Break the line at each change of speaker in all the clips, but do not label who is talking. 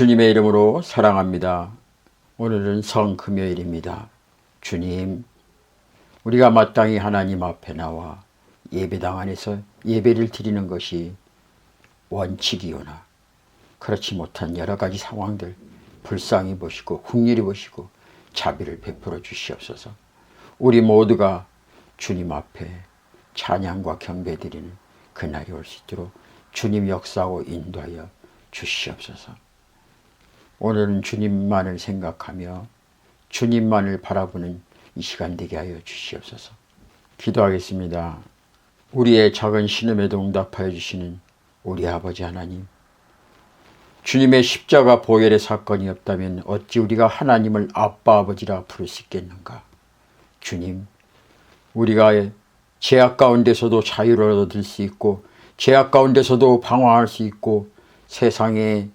주님의 이름으로 사랑합니다. 오늘은 성금요일입니다. 주님, 우리가 마땅히 하나님 앞에 나와 예배당 안에서 예배를 드리는 것이 원칙이오나 그렇지 못한 여러 가지 상황들 불쌍히 보시고 국률이 보시고 자비를 베풀어 주시옵소서. 우리 모두가 주님 앞에 찬양과 경배 드리는 그날이 올 수 있도록 주님 역사하고 인도하여 주시옵소서. 오늘은 주님만을 생각하며 주님만을 바라보는 이 시간 되게 하여 주시옵소서. 기도하겠습니다. 우리의 작은 신음에도 응답하여 주시는 우리 아버지 하나님. 주님의 십자가 보혈의 사건이 없다면 어찌 우리가 하나님을 아빠 아버지라 부를 수 있겠는가? 주님, 우리가 죄악 가운데서도 자유를 얻을 수 있고 죄악 가운데서도 방황할 수 있고 세상의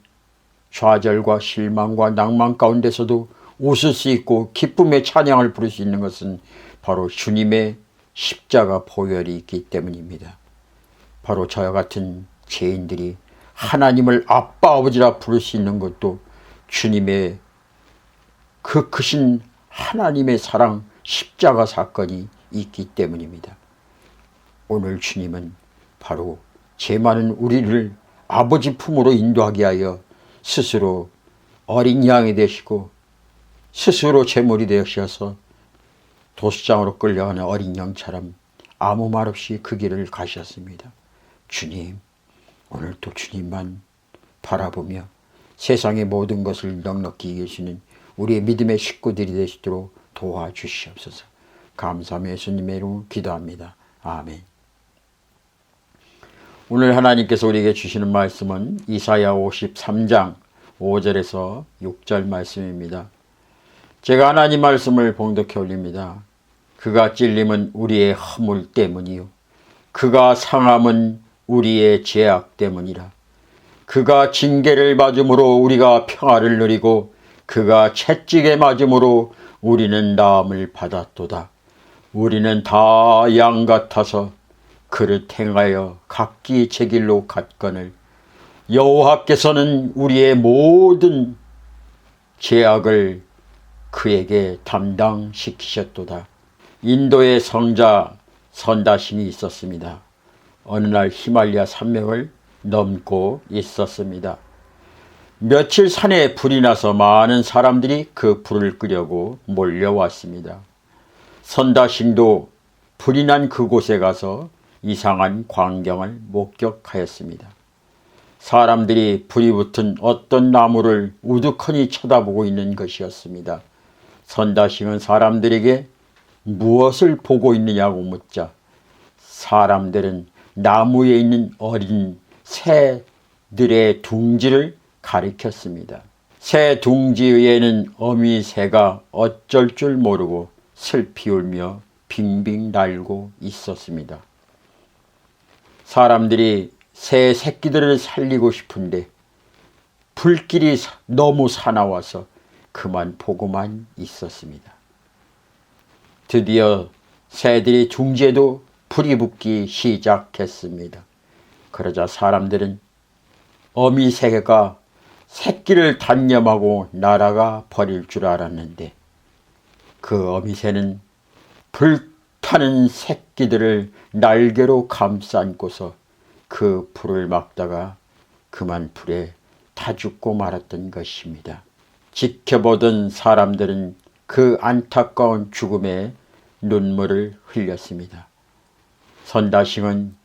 좌절과 실망과 낭만 가운데서도 웃을 수 있고 기쁨의 찬양을 부를 수 있는 것은 바로 주님의 십자가 보혈이 있기 때문입니다. 바로 저와 같은 죄인들이 하나님을 아빠 아버지라 부를 수 있는 것도 주님의 그 크신 하나님의 사랑 십자가 사건이 있기 때문입니다. 오늘 주님은 바로 죄 많은 우리를 아버지 품으로 인도하게 하여 스스로 어린 양이 되시고 스스로 제물이 되셔서 도수장으로 끌려가는 어린 양처럼 아무 말 없이 그 길을 가셨습니다. 주님, 오늘도 주님만 바라보며 세상의 모든 것을 넉넉히 이기시는 우리의 믿음의 식구들이 되시도록 도와주시옵소서. 감사하며 예수님의 이름으로 기도합니다. 아멘. 오늘 하나님께서 우리에게 주시는 말씀은 이사야 53장 5절에서 6절 말씀입니다. 제가 하나님 말씀을 봉독해 올립니다. 그가 찔림은 우리의 허물 때문이요. 그가 상함은 우리의 죄악 때문이라. 그가 징계를 맞음으로 우리가 평화를 누리고 그가 채찍에 맞음으로 우리는 나음을 받았도다. 우리는 다 양 같아서 그를 행하여 각기 제 길로 갔거늘 여호와께서는 우리의 모든 죄악을 그에게 담당시키셨도다. 인도의 성자 선다신이 있었습니다. 어느 날 히말리아 산맥을 넘고 있었습니다. 며칠 산에 불이 나서 많은 사람들이 그 불을 끄려고 몰려왔습니다. 선다신도 불이 난 그곳에 가서 이상한 광경을 목격하였습니다. 사람들이 불이 붙은 어떤 나무를 우두커니 쳐다보고 있는 것이었습니다. 선다싱은 사람들에게 무엇을 보고 있느냐고 묻자 사람들은 나무에 있는 어린 새들의 둥지를 가리켰습니다. 새 둥지 위에는 어미 새가 어쩔 줄 모르고 슬피 울며 빙빙 날고 있었습니다. 사람들이 새 새끼들을 살리고 싶은데 불길이 너무 사나워서 그만 보고만 있었습니다. 드디어 새들이 둥지에도 불이 붙기 시작했습니다. 그러자 사람들은 어미 새가 새끼를 단념하고 날아가 버릴 줄 알았는데 그 어미새는 불 타는 새끼들을 날개로 감싸 안고서 그 불을 막다가 그만 불에 타 죽고 말았던 것입니다. 지켜보던 사람들은 그 안타까운 죽음에 눈물을 흘렸습니다. 선다싱은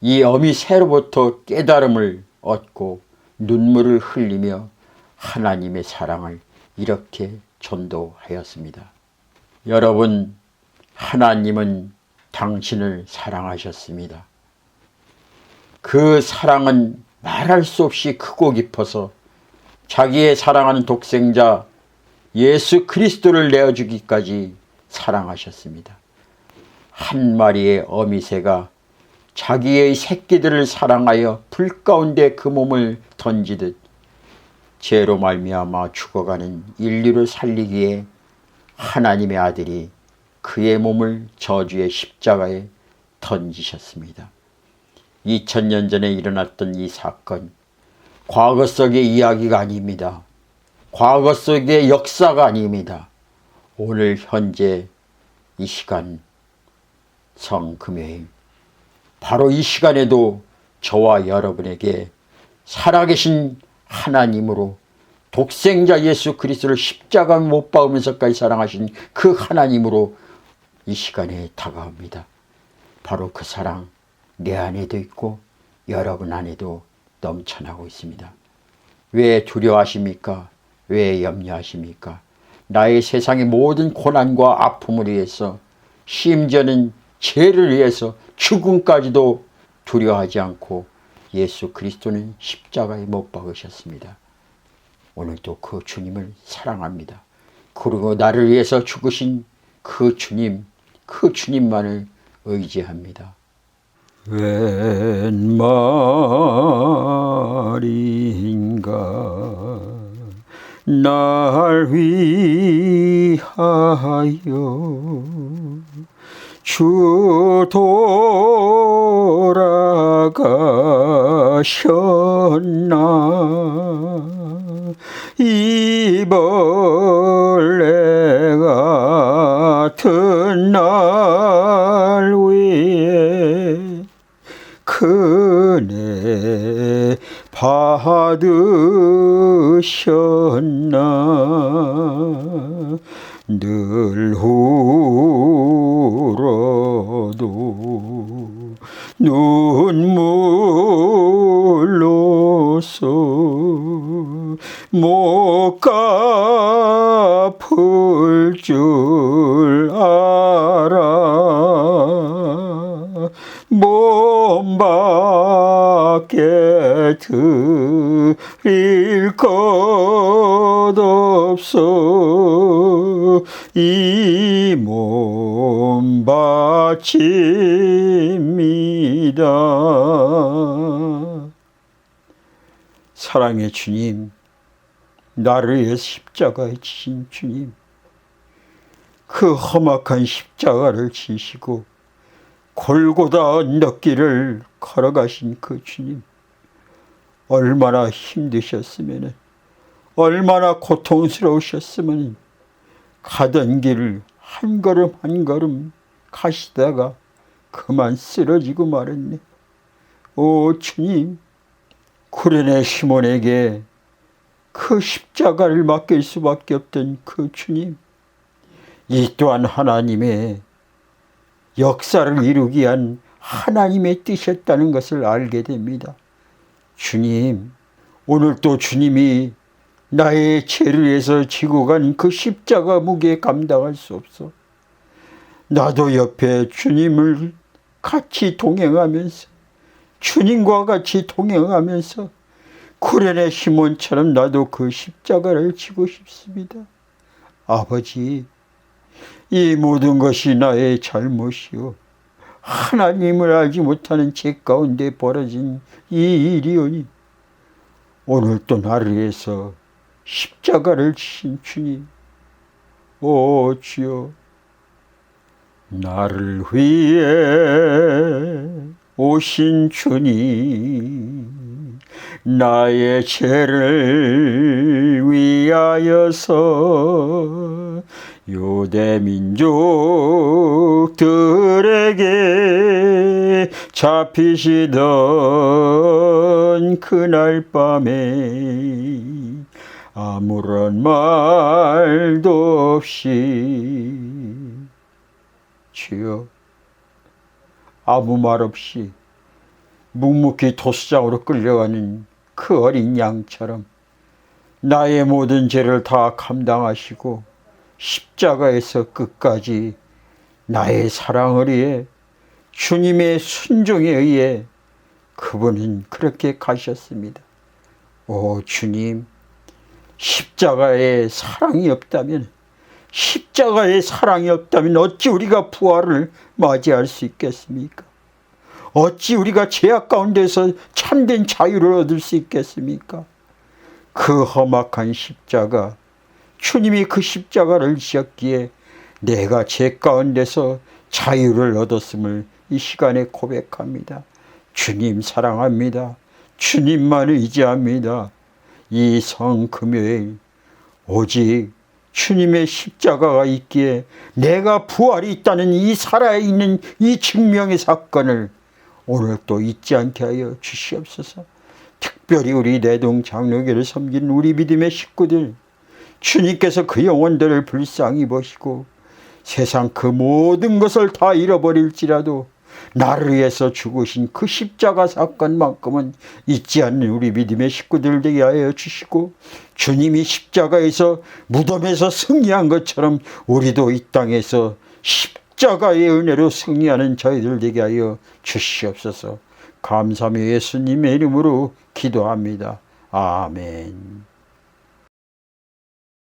이 어미 새로부터 깨달음을 얻고 눈물을 흘리며 하나님의 사랑을 이렇게 전도하였습니다. 여러분, 하나님은 당신을 사랑하셨습니다. 그 사랑은 말할 수 없이 크고 깊어서 자기의 사랑하는 독생자 예수 그리스도를 내어주기까지 사랑하셨습니다. 한 마리의 어미새가 자기의 새끼들을 사랑하여 불 가운데 그 몸을 던지듯 죄로 말미암아 죽어가는 인류를 살리기에 하나님의 아들이 그의 몸을 저주의 십자가에 던지셨습니다. 2000년 전에 일어났던 이 사건 과거 속의 이야기가 아닙니다. 과거 속의 역사가 아닙니다. 오늘 현재 이 시간 성금요일 바로 이 시간에도 저와 여러분에게 살아계신 하나님으로 독생자 예수 그리스도를 십자가 못 박으면서까지 사랑하신 그 하나님으로 이 시간에 다가옵니다. 바로 그 사랑 내 안에도 있고 여러분 안에도 넘쳐나고 있습니다. 왜 두려워하십니까? 왜 염려하십니까? 나의 세상의 모든 고난과 아픔을 위해서 심지어는 죄를 위해서 죽음까지도 두려워하지 않고 예수 그리스도는 십자가에 못 박으셨습니다. 오늘도 그 주님을 사랑합니다. 그리고 나를 위해서 죽으신 그 주님, 그 주님만을 의지합니다. 웬 말인가 날 위하여 주 돌아가셨나 이 벌레 같은 날 위에 그네 받으셨나? 늘 울어도 눈물로서 못 갚을 줄 없어. 이 몸 바칩니다. 사랑의 주님 나를 위해 십자가에 지신 주님 그 험악한 십자가를 지시고 골고다 언덕길을 걸어가신 그 주님 얼마나 힘드셨으면 얼마나 고통스러우셨으면 가던 길을 한 걸음 한 걸음 가시다가 그만 쓰러지고 말았네. 오 주님 구련의 시몬에게 그 십자가를 맡길 수밖에 없던 그 주님 이 또한 하나님의 역사를 이루기 위한 하나님의 뜻이었다는 것을 알게 됩니다. 주님, 오늘 또 주님이 나의 죄를 위해서 지고 간 그 십자가 무게 감당할 수 없어. 나도 옆에 주님을 같이 동행하면서 주님과 같이 동행하면서 구련의 시몬처럼 나도 그 십자가를 지고 싶습니다. 아버지, 이 모든 것이 나의 잘못이요. 하나님을 알지 못하는 죄 가운데 벌어진 이 일이오니 오늘 또 나를 위해서 십자가를 지신 주님, 오 주여, 나를 위해 오신 주님, 나의 죄를 위하여서 유대 민족들에게 잡히시던 그날 밤에 아무런 말도 없이 주여 아무 말 없이 묵묵히 도수장으로 끌려가는 그 어린 양처럼 나의 모든 죄를 다 감당하시고 십자가에서 끝까지 나의 사랑을 위해 주님의 순종에 의해 그분은 그렇게 가셨습니다. 오 주님 십자가에 사랑이 없다면 십자가에 사랑이 없다면 어찌 우리가 부활을 맞이할 수 있겠습니까? 어찌 우리가 죄악 가운데서 참된 자유를 얻을 수 있겠습니까? 그 험악한 십자가 주님이 그 십자가를 지었기에 내가 죄 가운데서 자유를 얻었음을 이 시간에 고백합니다. 주님 사랑합니다. 주님만 의지합니다. 이 성금요일 오직 주님의 십자가가 있기에 내가 부활이 있다는 이 살아있는 이 증명의 사건을 오늘 또 잊지 않게 하여 주시옵소서. 특별히 우리 내동 장로교를 섬기는 우리 믿음의 식구들 주님께서 그 영혼들을 불쌍히 보시고 세상 그 모든 것을 다 잃어버릴지라도 나를 위해서 죽으신 그 십자가 사건만큼은 잊지 않는 우리 믿음의 식구들 되게 하여 주시고 주님이 십자가에서 무덤에서 승리한 것처럼 우리도 이 땅에서 십자가의 은혜로 승리하는 저희들 되게 하여 주시옵소서 감사며 예수님의 이름으로 기도합니다. 아멘.